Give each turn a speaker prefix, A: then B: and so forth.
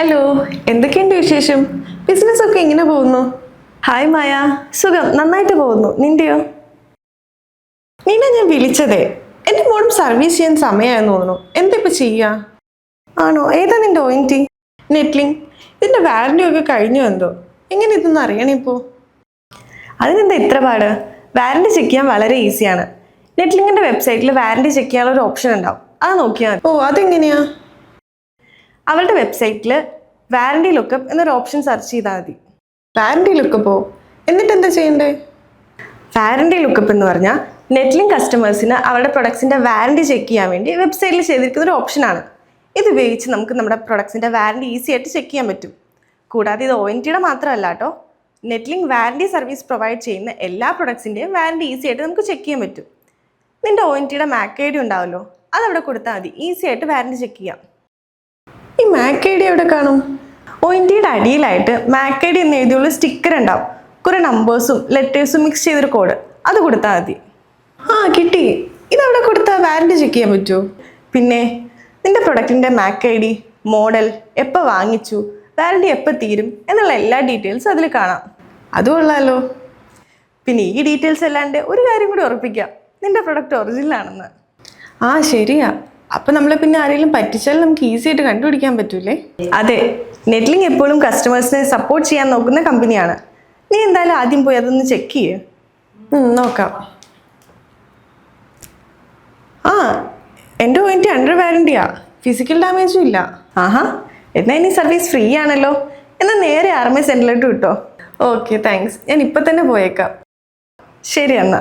A: Hello എന്തൊക്കെയുണ്ട് വിശേഷം? Business ഒക്കെ എങ്ങനെ പോകുന്നു? ഹായ് മായ. സുഖം നന്നായിട്ട് പോകുന്നു. നിന്റെയോ? നിന്നെ ഞാൻ വിളിച്ചതേ. എന്റെ മോളും സർവീസ് ചെയ്യാൻ സമയമായെന്ന് തോന്നുന്നു. എന്താ ചെയ്യുക ചെയ്യാ? ആണോ? ഏതാ നിന്റെ ഓയിന്റി നെറ്റ്ലിങ് ഇതിന്റെ വാറന്റി ഒക്കെ കഴിഞ്ഞു എന്തോ? എങ്ങനെ ഇതൊന്നും അറിയണിപ്പോ അതിനെന്താ ഇത്ര പാട്? വാറന്റി ചെക്ക് ചെയ്യാൻ വളരെ ഈസിയാണ് നെറ്റ്ലിങ്ങിന്റെ വെബ്സൈറ്റിൽ വാറന്റി ചെക്ക് ചെയ്യാനുള്ള ഒരു ഓപ്ഷൻ ഉണ്ടാവും. അത് നോക്കിയാൽ ഓ അതെങ്ങനെയാ? അവളുടെ വെബ്സൈറ്റിൽ വാറണ്ടി ലുക്കപ്പ് എന്നൊരു ഓപ്ഷൻ സെർച്ച് ചെയ്താൽ മതി. വാറണ്ടി ലുക്കപ്പോ? എന്നിട്ട് എന്താ ചെയ്യണ്ടേ? വാറണ്ടി ലുക്കപ്പ് എന്ന് പറഞ്ഞാൽ നെറ്റ്ലിംഗ് കസ്റ്റമേഴ്സിന് അവരുടെ പ്രൊഡക്ട്സിന്റെ വാറണ്ടി ചെക്ക് ചെയ്യാൻ വേണ്ടി വെബ്സൈറ്റിൽ ചെയ്തിരിക്കുന്ന ഒരു ഓപ്ഷനാണ്. ഇത് ഉപയോഗിച്ച് നമുക്ക് നമ്മുടെ പ്രൊഡക്ട്സിന്റെ വാറണ്ടി ഈസി ആയിട്ട് ചെക്ക് ചെയ്യാൻ പറ്റും. കൂടാതെ ഇത് ഒ എൻ ടിയുടെ മാത്രമല്ല കേട്ടോ. നെറ്റ്ലിംഗ് വാറണ്ടി സർവീസ് പ്രൊവൈഡ് ചെയ്യുന്ന എല്ലാ പ്രൊഡക്ട്സിന്റെയും വാറണ്ടി ഈസി ആയിട്ട് നമുക്ക് ചെക്ക് ചെയ്യാൻ പറ്റും. നിന്റെ ഒ എൻ ടിയുടെ മാക്ക് ഐ ഡി ഉണ്ടാവല്ലോ അതവിടെ കൊടുത്താൽ മതി. ഈസി ആയിട്ട് വാറണ്ടി ചെക്ക് ചെയ്യാം. ഈ മാക്ക് എവിടെ കാണും? ഒ എൻ അടിയിലായിട്ട് മാക്കേഡി എന്ന് എഴുതിയുള്ള സ്റ്റിക്കർ ഉണ്ടാവും. കുറേ നമ്പേഴ്സും ലെറ്റേഴ്സും മിക്സ് ചെയ്തൊരു കോഡ് അത് കൊടുത്താൽ മതി. ആ കിട്ടി. ഇതവിടെ കൊടുത്താൽ വാറന്റി ചെക്ക് ചെയ്യാൻ പറ്റുമോ പിന്നെ നിന്റെ പ്രൊഡക്റ്റിന്റെ മാക്ക് ഐ ഡി മോഡൽ എപ്പോൾ വാങ്ങിച്ചു വാറന്റി എപ്പോൾ തീരും എന്നുള്ള എല്ലാ ഡീറ്റെയിൽസ് അതിൽ കാണാം. അതുകൊള്ളാലോ പിന്നെ ഈ ഡീറ്റെയിൽസ് അല്ലാണ്ട് ഒരു കാര്യം കൂടി ഉറപ്പിക്കാം. നിന്റെ പ്രൊഡക്റ്റ് ഒറിജിനൽ ആണെന്ന്. ആ ശരിയാ. അപ്പൊ നമ്മളെ പിന്നെ ആരെങ്കിലും പറ്റിച്ചാൽ നമുക്ക് ഈസി ആയിട്ട് കണ്ടുപിടിക്കാൻ പറ്റൂലേ? അതെ. നെറ്റ്ലിംഗ് എപ്പോഴും കസ്റ്റമേഴ്സിനെ സപ്പോർട്ട് ചെയ്യാൻ നോക്കുന്ന കമ്പനിയാണ് നീ എന്തായാലും ആദ്യം പോയി അതൊന്ന് ചെക്ക് ചെയ്യേ. നോക്കാം. ആ എന്റെ പോയിന്റ് അണ്ടർ വാറണ്ടിയാ ഫിസിക്കൽ ഡാമേജും ഇല്ല. ആഹാ. എന്നാ ഇനി സർവീസ് ഫ്രീ ആണല്ലോ. എന്നാ നേരെ ആർമി സെന്ററിലോട്ട് വിട്ടോ ഓക്കെ താങ്ക്സ് ഞാൻ ഇപ്പം തന്നെ പോയേക്കാം. ശരി എന്നാ.